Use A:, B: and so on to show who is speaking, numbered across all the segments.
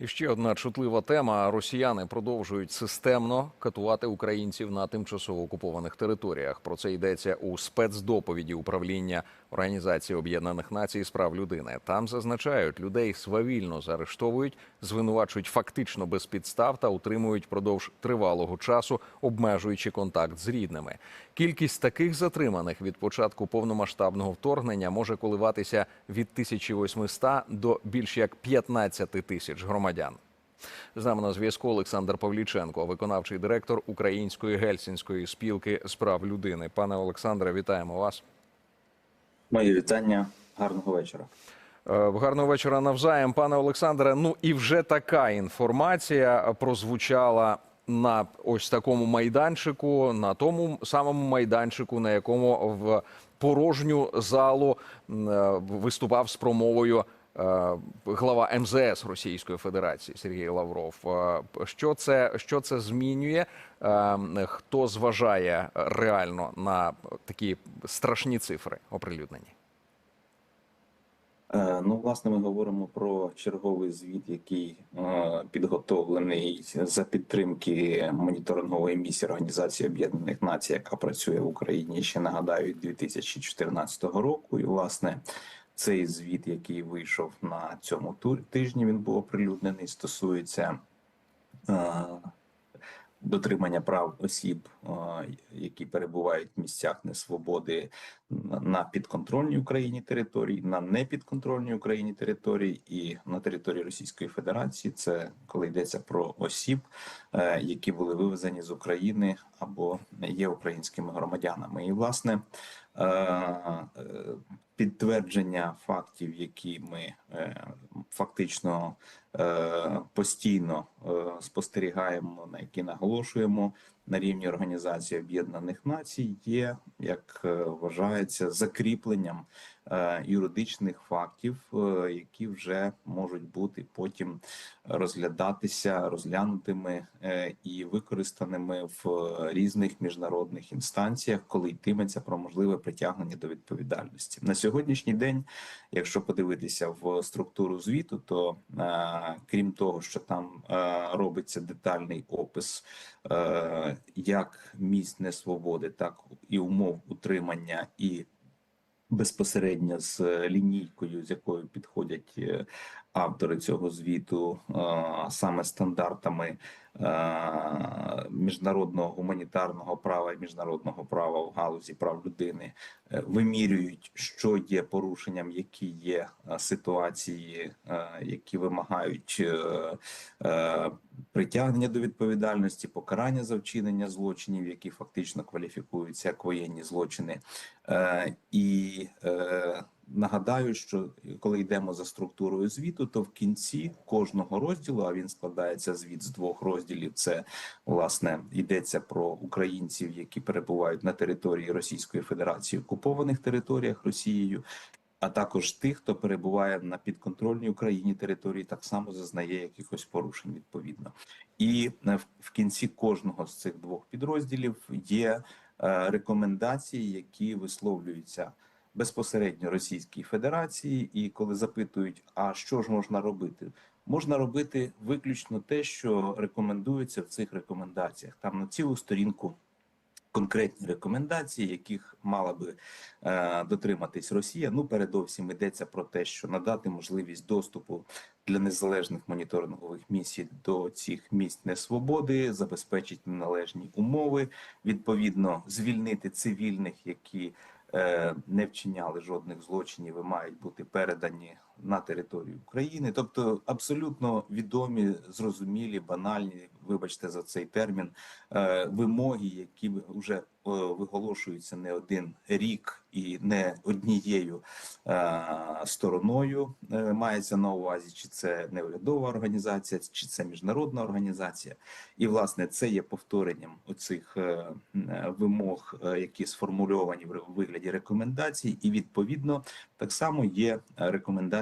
A: І ще одна чутлива тема: росіяни продовжують системно катувати українців на тимчасово окупованих територіях. Про це йдеться у спецдоповіді управління Організації Об'єднаних Націй з прав людини. Там зазначають, людей свавільно заарештовують, звинувачують фактично без підстав та утримують продовж тривалого часу, обмежуючи контакт з рідними. Кількість таких затриманих від початку повномасштабного вторгнення може коливатися від 1800 до більш як 15 тисяч громадян. З нами на зв'язку Олександр Павліченко, виконавчий директор Української гельсінської спілки з прав людини. Пане Олександре, вітаємо вас.
B: Мої вітання, гарного вечора.
A: Е, Гарного вечора навзаєм, пане Олександре. Ну і вже така інформація прозвучала на ось такому майданчику, на тому самому майданчику, на якому в порожню залу е, виступав з промовою е, глава МЗС Російської Федерації Сергій Лавров. Що це, що це змінює? Хто зважає реально на такі страшні цифри оприлюднені?
B: Е, Ну, власне, ми говоримо про черговий звіт, який е, підготовлений за підтримки моніторингової місії Організації Об'єднаних Націй, яка працює в Україні ще нагадаю від 2014 року. І власне цей звіт, який вийшов на цьому тижні, він був оприлюднений, стосується е, дотримання прав осіб, які перебувають в місцях несвободи на- підконтрольній Україні території, на непідконтрольній Україні території і на території Російської Федерації. Це коли йдеться про осіб, е, які були вивезені з України або є українськими громадянами. І власне підтвердження фактів, які ми е, фактично е, постійно е, спостерігаємо, на які наголошуємо на рівні Організації Об'єднаних Націй, є як е, вважається закріпленням е, юридичних фактів, е, які вже можуть бути потім розглядатися, розглянутими е, і використаними в е, різних міжнародних інстанціях, коли йтиметься про можливе притягнення до відповідальності на сьогоднішній день. Якщо подивитися в структуру звіту, то е, крім того, що там е, робиться детальний опис е, як місць несвободи, так і умов утримання і безпосередньо з лінійкою, з якою підходять е, автори цього звіту, е, саме стандартами е, міжнародного гуманітарного права і міжнародного права в галузі прав людини, е, вимірюють, що є порушенням, які є е, ситуації, е, які вимагають е, е, притягнення до відповідальності, покарання за вчинення злочинів, які фактично кваліфікуються як воєнні злочини. Е, І е, нагадаю, що коли йдемо за структурою звіту, то в кінці кожного розділу, а він складається звіт з двох розділів. Це власне йдеться про українців, які перебувають на території Російської Федерації, окупованих територіях Росією. А також тих, хто перебуває на підконтрольній Україні території, так само зазнає якихось порушень відповідно. І е, в- кінці кожного з цих двох підрозділів є е, рекомендації, які висловлюються безпосередньо Російській Федерації. І коли запитують, а що ж можна робити, можна робити виключно те, що рекомендується в цих рекомендаціях. Там на цілу сторінку конкретні рекомендації, яких мала би е, дотриматись Росія. Ну, передовсім йдеться про те, що надати можливість доступу для незалежних моніторингових місій до цих місць несвободи, забезпечити належні умови, відповідно звільнити цивільних, які е, не вчиняли жодних злочинів і мають бути передані на територію України. Тобто абсолютно відомі, зрозумілі, банальні, вибачте за цей термін, е, вимоги, які вже е, виголошуються не один рік і не однією е, стороною. Мається на увазі, чи це неурядова організація, чи це міжнародна організація. І власне це є повторенням оцих вимог, які сформульовані в вигляді рекомендацій, і відповідно так само є е,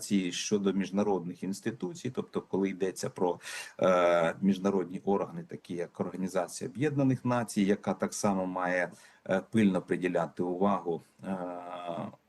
B: рекомендації щодо міжнародних інституцій, тобто, коли йдеться про е, міжнародні органи, такі як Організація Об'єднаних Націй, яка так само має е, пильно приділяти увагу е,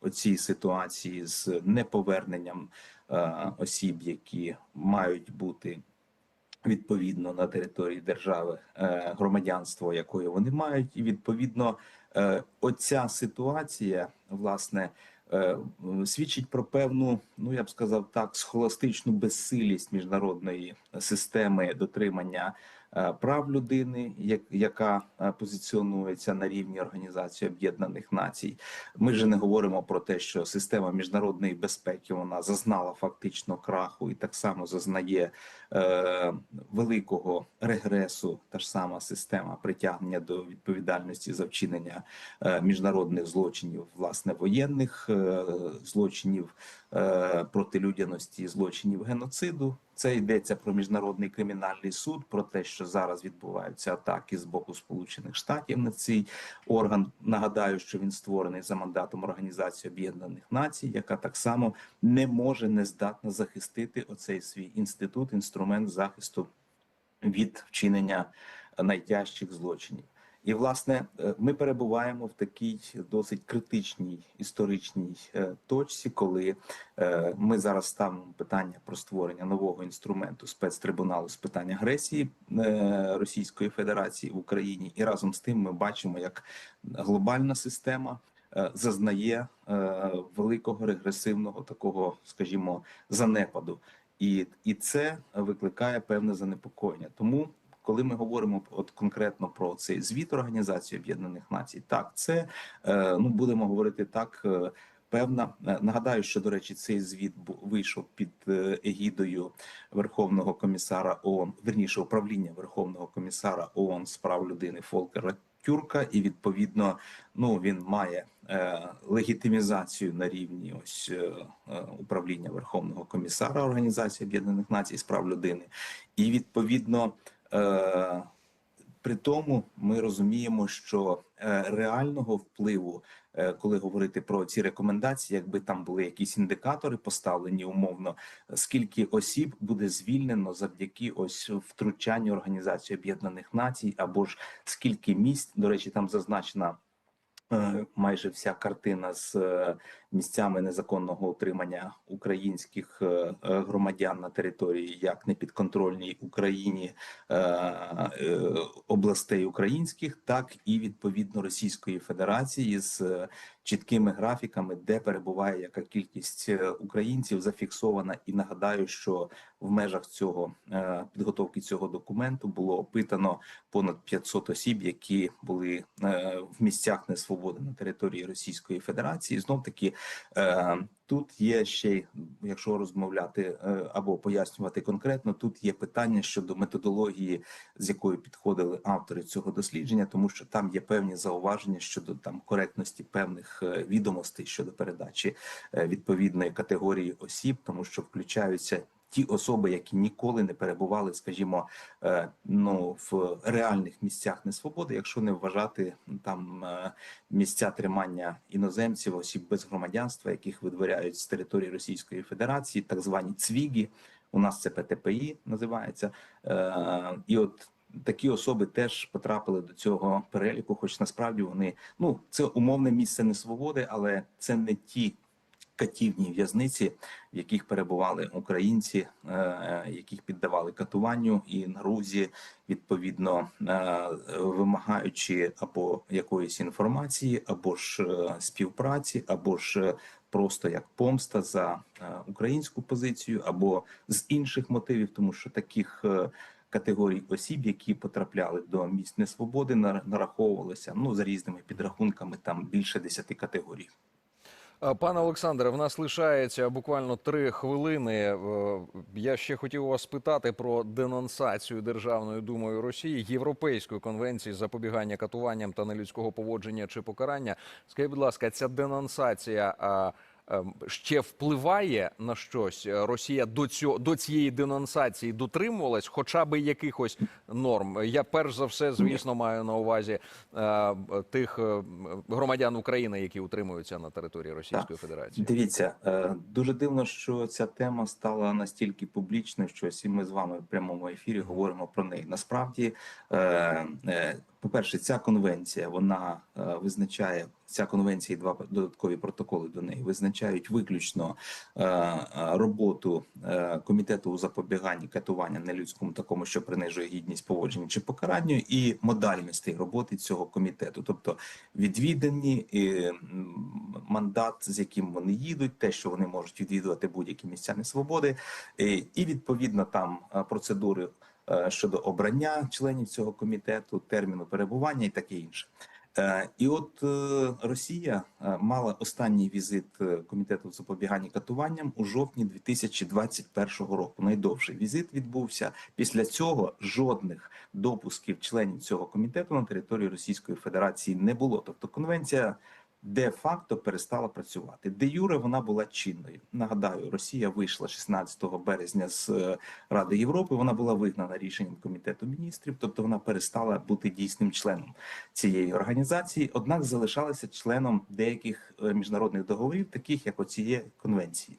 B: оцій ситуації з неповерненням е, осіб, які мають бути відповідно на території держави е, громадянство, якої вони мають, і відповідно е, оця ситуація власне. Е, Свідчить про певну, ну я б сказав так, схоластичну безсилість міжнародної системи дотримання прав людини, яка е, позиціонується на рівні Організації Об'єднаних Націй. Ми ж не говоримо про те, що система міжнародної безпеки вона зазнала фактично краху і так само зазнає е, великого регресу. Та ж сама система притягнення до відповідальності за вчинення е, міжнародних злочинів, власне, воєнних е, злочинів е, проти людяності, злочинів геноциду. Це йдеться про міжнародний кримінальний суд, про те, що зараз відбуваються атаки з боку Сполучених Штатів на цей орган. Нагадаю, що він створений за мандатом Організації Об'єднаних Націй, яка так само не може не здатна захистити оцей свій інститут, інструмент захисту від вчинення найтяжчих злочинів. І власне е, ми перебуваємо в такій досить критичній історичній е, точці, коли е, ми зараз ставимо питання про створення нового інструменту спецтрибуналу з питань агресії Російської Федерації в Україні, і разом з тим ми бачимо, як глобальна система зазнає великого регресивного такого, скажімо, занепаду, і, і це викликає певне занепокоєння. Тому коли ми говоримо от конкретно про цей звіт Організації Об'єднаних Націй, так це е, ну будемо говорити так. е, Певна е, нагадаю, що до речі, цей звіт вийшов під егідою Верховного комісара ООН, верніше управління Верховного комісара ООН з прав людини Фолкера Тюрка, і відповідно, ну він має легітимізацію на рівні ось управління Верховного комісара Організації Об'єднаних Націй з прав людини, і відповідно. Е, при тому ми розуміємо, що е, реального впливу, е, коли говорити про ці рекомендації, якби там були якісь індикатори поставлені умовно, скільки осіб буде звільнено завдяки ось втручанню Організації Об'єднаних Націй, або ж скільки місць, до речі, там зазначена. Е, Майже вся картина з е, місцями незаконного утримання українських е, громадян на території як непідконтрольній Україні областей українських, так і відповідно Російської Федерації з чіткими графіками, де перебуває яка кількість е, українців зафіксована. І нагадаю, що в межах цього е, підготовки цього документу було опитано понад 500 осіб, які були е, в місцях несвободи на території Російської Федерації. Знов таки тут є ще, якщо розмовляти е, або пояснювати конкретно, тут є питання щодо методології, з якою підходили автори цього дослідження, тому що там є певні зауваження щодо там коректності певних е, відомостей щодо передачі е, відповідної категорії осіб, тому що включаються. Ті особи, які ніколи не перебували, скажімо, е, ну в реальних місцях несвободи, якщо не вважати там е, місця тримання іноземців, осіб без громадянства, яких видворяють з території Російської Федерації, так звані цвіги. У нас це ПТПІ називається, Е, і от такі особи теж потрапили до цього переліку, хоч насправді вони ну це умовне місце несвободи, але це не ті катівні в'язниці, в яких перебували українці, е, яких піддавали катуванню і нарузі, відповідно е, вимагаючи або якоїсь інформації, або ж е, співпраці, або ж е, просто як помста за е, українську позицію, або з інших мотивів, тому що таких. е, Категорій осіб, які потрапляли до місць несвободи, нар- нараховувалося ну за різними підрахунками, там більше десяти категорій.
A: Пане Олександре, в нас лишається буквально три хвилини. Е, Я ще хотів вас спитати про денонсацію Державною думою Росії Європейської конвенції запобігання катуванням та нелюдського поводження чи покарання. Скажіть, будь ласка, ця денонсація ще впливає на щось? Е, Росія до цього до цієї денонсації дотримувалась, хоча би якихось норм. Я перш за все, звісно, маю на увазі е, тих е, громадян України, які утримуються на території Російської Федерації.
B: Дивіться, е, дуже дивно, що ця тема стала настільки публічною, що всі ми з вами в прямому ефірі говоримо про неї. Насправді, по-перше, ця конвенція вона е, визначає ця конвенція і два додаткові протоколи до неї визначають виключно е, е, роботу комітету у запобіганні катування нелюдському такому, що принижує гідність поводження чи покаранню, і модальностей роботи цього комітету, тобто відвідані мандат, з яким вони їдуть, те, що вони можуть відвідувати будь-які місця несвободи, і, відповідно там процедури щодо обрання членів цього комітету, терміну перебування і таке інше. Е, І от е, Росія е, мала останній візит е, комітету запобігання катуванням у жовтні 2021 року. Найдовший візит відбувся. Після цього жодних допусків членів цього комітету на території Російської Федерації не було. Тобто конвенція де-факто перестала працювати. Де юре вона була чинною. Нагадаю, Росія вийшла 16 березня з е, Ради Європи. Вона була вигнана рішенням комітету міністрів, тобто вона перестала бути дійсним членом цієї організації, однак залишалася членом деяких е, міжнародних договорів, таких як оцієї конвенції.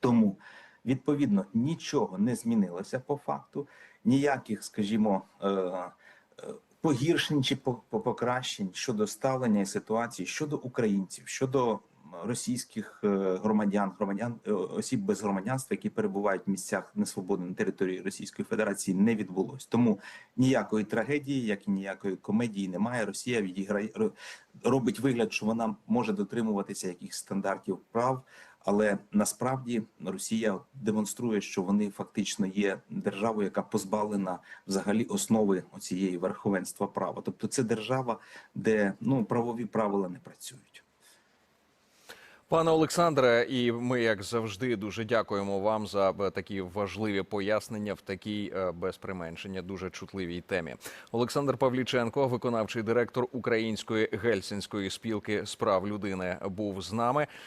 B: Тому відповідно нічого не змінилося по факту, ніяких, скажімо, е, погіршень чи по- по- покращень щодо ставлення і ситуації щодо українців, щодо російських е, громадян, громадян е, осіб без громадянства, які перебувають в місцях несвободи на території Російської Федерації, не відбулось. Тому ніякої трагедії, як і ніякої комедії немає. Росія відіграє ро- робить вигляд, що вона може дотримуватися якихось стандартів прав. Але насправді Росія демонструє, що вони фактично є державою, яка позбавлена взагалі основи цієї верховенства права. Тобто, це держава, де ну правові правила не працюють.
A: Пане Олександре, і ми, як завжди, дуже дякуємо вам за е, такі важливі пояснення в такій е, без применшення дуже чутливій темі. Олександр Павліченко, виконавчий директор Української гельсінської спілки з прав людини, був з нами.